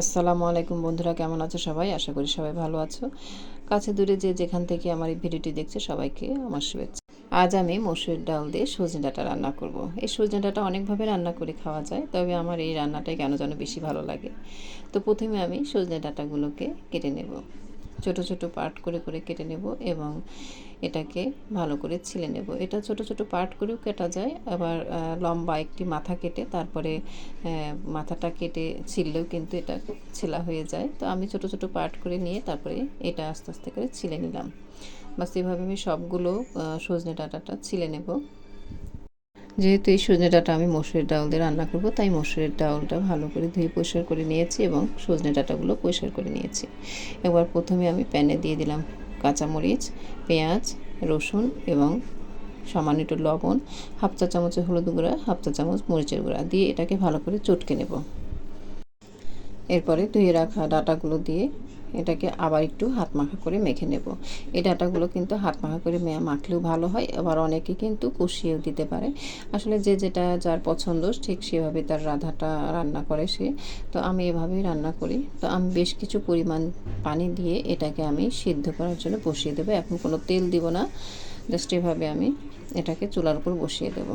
আসসালামু আলাইকুম বন্ধুরা, কেমন আছো সবাই? আশা করি সবাই ভালো আছো। কাছে দূরে যে যেখান থেকে আমার এই ভিডিওটি দেখছে, সবাইকে আমার শুভেচ্ছা। আজ আমি মসুর ডাল দিয়ে সজনে ডাঁটা রান্না করব। এই সজনে ডাঁটা অনেকভাবে রান্না করে খাওয়া যায়, তবে আমার এই রান্নাটাই কেন যেন বেশি ভালো লাগে। তো প্রথমে আমি সজনে ডাঁটাগুলোকে কেটে নেব। ছোট ছোট পার্ট করে করে কেটে নেব এবং এটাকে ভালো করে ছিলে নেব। এটা ছোট ছোট পার্ট করেও কাটা যায়, আবার লম্বা একটি মাথা কেটে তারপরে মাথাটা কেটে ছিললেও কিন্তু এটা ছেলা হয়ে যায়। তো আমি ছোট ছোট পার্ট করে নিয়ে তারপরে এটা আস্তে আস্তে করে ছিলে নিলাম। বাস এভাবে আমি সবগুলো সজনে ডাঁটাটা ছিলে নেব। যেহেতু এই সজনে ডাঁটা আমি মসুরের ডাল দিয়ে রান্না করব, তাই মসুরের ডালটা ভালো করে ধুয়ে পরিষ্কার করে নিয়েছি এবং সজনে ডাঁটাগুলো পরিষ্কার করে নিয়েছি। এবার প্রথমে আমি প্যানে দিয়ে দিলাম কাঁচামরিচ, পেঁয়াজ, রসুন এবং সামান্য একটু লবণ, হাফ চা চামচের হলুদ গুঁড়া, হাফ চা চামচ মরিচের গুঁড়া দিয়ে এটাকে ভালো করে চটকে নেব। এরপরে ধুয়ে রাখা ডাটাগুলো দিয়ে এটাকে আবার একটু হাত মাখা করে মেখে নেব। এই ডাটাগুলো কিন্তু হাত মাখা করে মাখলেও ভালো হয়, আবার অনেকে কিন্তু কষিয়েও দিতে পারে। আসলে যে যেটা যার পছন্দ, ঠিক সেভাবে তার রাধাটা রান্না করে সে। তো আমি এভাবেই রান্না করি। তো আমি বেশ কিছু পরিমাণ পানি দিয়ে এটাকে আমি সিদ্ধ করার জন্য বসিয়ে দেবো। এখন কোনো তেল দিব না, জাস্ট এভাবে আমি এটাকে চুলার উপর বসিয়ে দেব।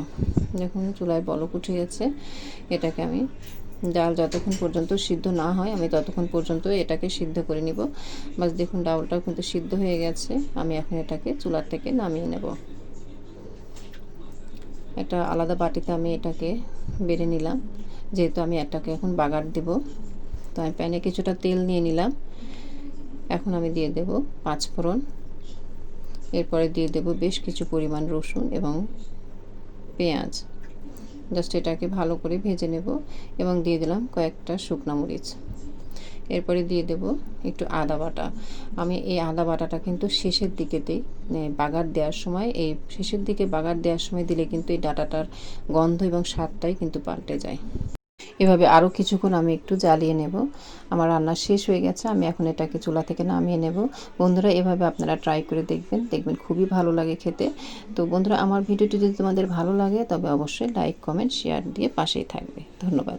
যখন চুলায় বলক উঠে গেছে। এটাকে আমি ডাল যতক্ষণ পর্যন্ত সিদ্ধ না হয়, আমি ততক্ষণ পর্যন্ত এটাকে সিদ্ধ করে নিব। বাস দেখুন ডাউলটাও কিন্তু সিদ্ধ হয়ে গেছে। আমি এখন এটাকে চুলার থেকে নামিয়ে নেব। একটা আলাদা বাটিতে আমি এটাকে বেড়ে নিলাম। যেহেতু আমি এটাকে এখন বাগার দেব, তো আমি প্যানে কিছুটা তেল নিয়ে নিলাম। এখন আমি দিয়ে দেব পাঁচ ফোড়ন। এরপরে দিয়ে দেব বেশ কিছু পরিমাণ রসুন এবং পেঁয়াজ। জাস্ট এটাকে ভালো করে ভেজে নেব এবং দিয়ে দিলাম কয়েকটা শুকনো মরিচ। এরপরে দিয়ে দেব একটু আদা বাটা। আমি এই আদা বাটাটা কিন্তু শেষের দিকে দিই। বাগার দেওয়ার সময়, এই শেষের দিকে বাগার দেওয়ার সময় দিলে কিন্তু এই ডাটাটার গন্ধ এবং স্বাদটাই কিন্তু পাল্টে যায়। এভাবে আরও কিছুক্ষণ আমি একটু জ্বালিয়ে নেব। আমার রান্না শেষ হয়ে গেছে, আমি এখন এটাকে চুলা থেকে নামিয়ে নেব। বন্ধুরা, এভাবে আপনারা ট্রাই করে দেখবেন দেখবেন খুবই ভালো লাগে খেতে। তো বন্ধুরা, আমার ভিডিওটি যদি তোমাদের ভালো লাগে, তবে অবশ্যই লাইক কমেন্ট শেয়ার দিয়ে পাশেই থাকবে। ধন্যবাদ।